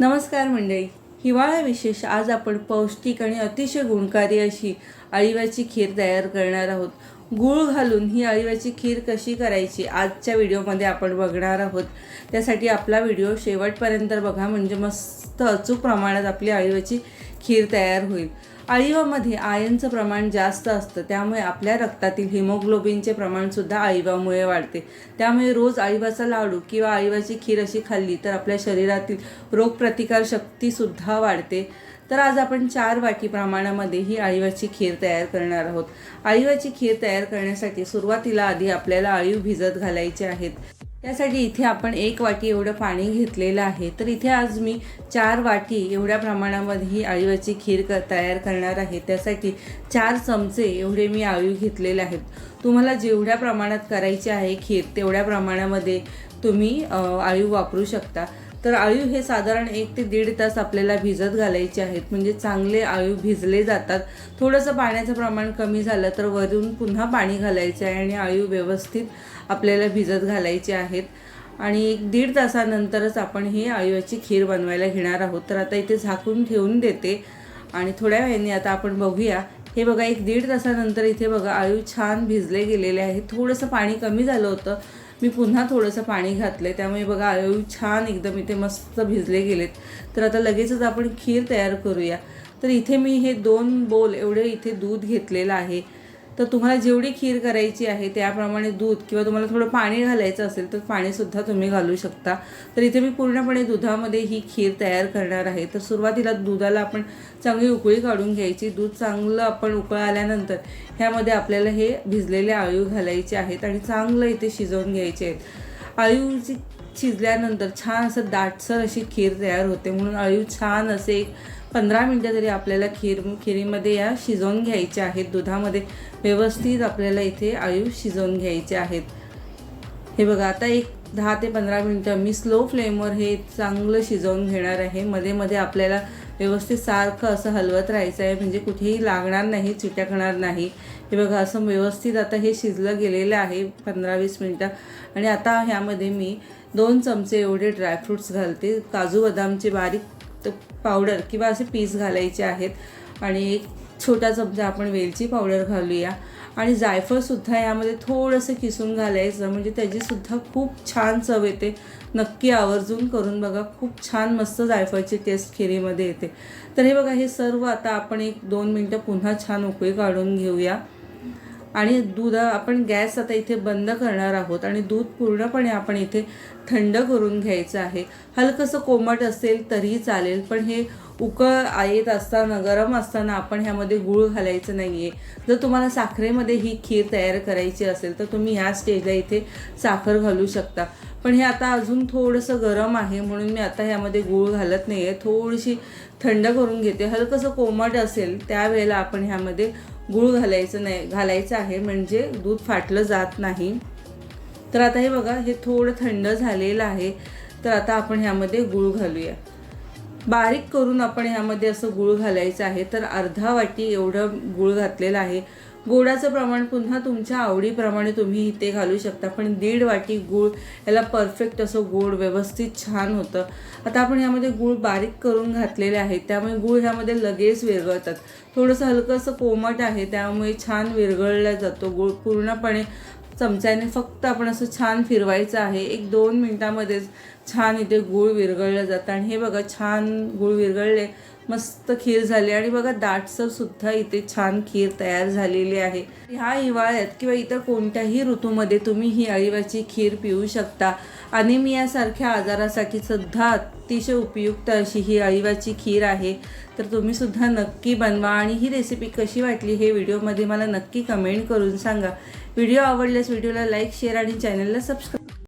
नमस्कार मंडळी. हिवाळा विशेष आज आपण पौष्टिक आणि अतिशय गुणकारी अशी अळीव्याची खीर तयार करणार आहोत. गूळ घालून ही अळीव्याची खीर कशी करायची आजच्या व्हिडिओमध्ये आपण बघणार आहोत. त्यासाठी आपला व्हिडिओ शेवटपर्यंत बघा म्हणजे मस्त अचूक प्रमाणात आपली अळीव्याची खीर तयार होईल. अळीवामध्ये आयनचं प्रमाण जास्त असतं त्यामुळे आपल्या रक्तातील हिमोग्लोबिनचे प्रमाणसुद्धा अळीवामुळे वाढते. त्यामुळे रोज अळीवाचा लाडू किंवा अळीवाची खीर अशी खाल्ली तर आपल्या शरीरातील रोगप्रतिकार शक्तीसुद्धा वाढते. तर आज आपण चार वाटी प्रमाणामध्ये ही अळीवाची खीर तयार करणार आहोत. अळीवाची खीर तयार करण्यासाठी सुरुवातीला आधी आपल्याला अळीव भिजत घालायचे आहेत. त्यासाठी इथे आपण एक वाटी एवढं पाणी घेतलेलं आहे. तर इथे आज मी चार वाटी एवढ्या प्रमाणामध्ये ही आळीवाची खीर क तयार करणार आहे. त्यासाठी चार चमचे एवढे मी आळू घेतलेले आहेत. तुम्हाला जेवढ्या प्रमाणात करायची आहे खीर तेवढ्या प्रमाणामध्ये तुम्ही आळू वापरू शकता. तर आळू हे साधारण एक ते दीड तास आपल्याला भिजत घालायचे आहेत. म्हणजे चांगले आळू भिजले जातात. थोडंसं पाण्याचं प्रमाण कमी झालं तर वरून पुन्हा पाणी घालायचं आहे आणि आळू व्यवस्थित आपल्याला भिजत घालायचे आहेत. आणि एक दीड तासानंतरच आपण ही आळूची खीर बनवायला घेणार आहोत. तर आता इथे झाकून ठेवून देते. आणि थोड्या वेळाने आता आपण बघूया. हे बघा एक दीड तासानंतर इथे बघा आळू छान भिजले गेलेले आहे. थोडंसं पाणी कमी झालं होतं. मी पुन्हा थोडंसं पाणी घातलं त्यामुळे बघा आळू छान एकदम इथे मस्त भिजले गेलेत. तर आता लगेचच आपण खीर तयार करूया. तर इथे मी हे दोन बोल एवढे इथे दूध घेतलेलं आहे. तर तुम्हाला जेवढी खीर करायची आहे त्याप्रमाणे दूध किंवा तुम्हाला थोडं पाणी घालायचं असेल तर पाणीसुद्धा तुम्ही घालू शकता. तर इथे मी पूर्णपणे दुधामध्ये ही खीर तयार करणार आहे. तर सुरुवातीला दुधाला आपण चांगली उकळी काढून घ्यायची. दूध चांगलं आपण उकळ आल्यानंतर ह्यामध्ये आपल्याला हे भिजलेले आळीव घालायचे आहेत आणि चांगलं इथे शिजवून घ्यायचे आहेत. आळूची शिजल्यानंतर छान असं दाटसर अशी खीर तयार होते म्हणून आळू छान असे एक पंधरा मिनटं तरी आपल्याला खीर खिरीमध्ये या शिजवून घ्यायच्या आहेत दुधामध्ये व्यवस्थित आपल्याला इथे अळीव शिजवून घ्यायचे आहेत. हे बघा आता एक दहा ते पंधरा मिनटं मी स्लो फ्लेमवर हे चांगलं शिजवून घेणार आहे. मध्ये मध्ये आपल्याला व्यवस्थित सारखं असं हलवत राहायचं आहे म्हणजे कुठेही लागणार नाही चिटकणार नाही. हे बघा असं व्यवस्थित आता हे शिजलं गेलेलं आहे पंधरा वीस मिनटं. आणि आता ह्यामध्ये मी दोन चमचे एवढे ड्रायफ्रूट्स घालते. काजू बदामचे बारीक पावडर किंवा असे पीस घालायचे आहेत. आणि एक छोटा चमचा आपण वेलची पावडर घालूया. आणि जायफळसुद्धा यामध्ये थोडंसं किसून घालायचं. म्हणजे त्याचीसुद्धा खूप छान चव येते. नक्की आवर्जून करून बघा. खूप छान मस्त जायफळची टेस्ट खिरीमध्ये येते. तर हे बघा हे सर्व आता आपण एक दोन मिनटं पुन्हा छान उकळी काढून घेऊया. आणि दूध आपण गॅस आता इथे बंद करणार आहोत आणि दूध पूर्णपणे आपण इथे थंड करून घ्यायचं आहे. हलकंसं कोमट असेल तरीही चालेल पण हे उकळ येत असताना गरम असताना आपण ह्यामध्ये गूळ घालायचं नाही आहे जर तुम्हाला साखरेमध्ये ही खीर तयार करायची असेल तर तुम्ही ह्या स्टेजला इथे साखर घालू शकता. पण हे आता अजून थोडंसं गरम आहे म्हणून मी आता ह्यामध्ये गूळ घालत नाही आहे थोडीशी थंड करून घेते. हलकंसं कोमट असेल त्यावेळेला आपण ह्यामध्ये गूळ घालायचं नाही घालायचं आहे. म्हणजे दूध फाटलं जात नाही. तर आता हे बघा हे थोडं थंड झालेलं आहे. तर आता आपण ह्यामध्ये गूळ घालूया. बारीक करून आपण ह्यामध्ये असं गूळ घालायचं आहे. तर अर्धा वाटी एवढं गूळ घातलेलं आहे. गुळाचं प्रमाण पुन्हा तुमच्या आवडीप्रमाणे तुम्ही इथे घालू शकता. पण दीड वाटी गूळ याला परफेक्ट असं गोड व्यवस्थित छान होतं. आता आपण यामध्ये गूळ बारीक करून घातलेले आहे त्यामुळे गूळ ह्यामध्ये लगेच विरघळतात. थोडंसं हलकं असं कोमट आहे त्यामुळे छान विरघळला जातो गूळ. पूर्णपणे चमच्याने फक्त आपण असं छान फिरवायचं आहे. एक दोन मिनटामध्येच छान इथे गूळ विरघळलं जातं. आणि हे बघा छान गूळ विरघळले. मस्त खीर झाली आणि बघा दाटसर सुद्धा इथे छान खीर तयार झालेली आहे. ह्या हिवाळ्यात किंवा इतर कोणत्याही ऋतूमध्ये तुम्ही ही अळीवाची खीर पिऊ शकता. अनिमियासारख्या आजारासाठी सुद्धा अतिशय उपयुक्त अशी ही अळीवाची खीर आहे. तर तुम्ही सुद्धा नक्की बनवा आणि ही रेसिपी कशी वाटली हे व्हिडिओमध्ये मला नक्की कमेंट करून सांगा. व्हिडिओ आवडल्यास व्हिडिओला लाईक शेअर आणि चॅनलला सबस्क्राईब